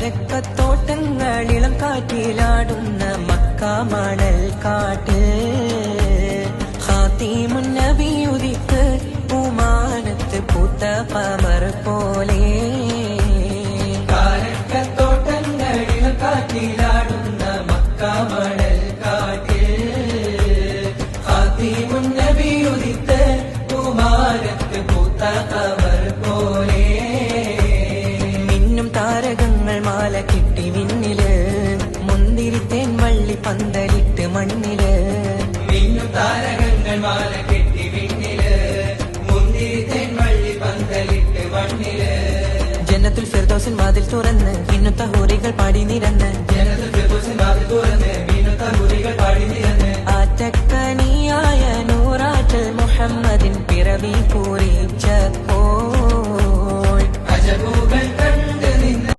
കാരക്കത്തോട്ടങ്ങളിളം കാറ്റിലാടുന്ന മക്കാമണൽ കാട്ട്. ഹാത്തിമുൻ നബിയുദിക്ക് പൂമാനത്ത് പൂത്ത പമർ പോലെ. കാറ്റിലാടുന്ന ഹാത്തിമുൻ നബിയുദിക്ക് ഉമാനത്ത് പൂത്ത പമർ പോലെ. മാല കിട്ടി വിണ്ണിൽ മുന്തിരിത്തേൻ വള്ളി പന്തലിട്ട് മണ്ണിൽ. മിന്നും താരകങ്ങൾ മാല കെട്ടി വിണ്ണിൽ മുന്തിരിത്തേൻ വള്ളി പന്തലിട്ട് മണ്ണിൽ. ജന്നത്തുൽ ഫിർദൗസിൻ വാതിൽ തുറന്ന് ഇന്നത്തെ ഹൂറികൾ പാടി നിരന്ന്. ജനത്തിൽ ഫിർദോസിൻ വാതിൽ തുറന്ന് ഇന്നത്തെ ഹൂറികൾ പാടി നിരന്ന്. ആറ്റക്കനിയായ നൂറാറ്റൽ മുഹമ്മദിൻ പിറവി പൂരിച്ചപ്പോൾ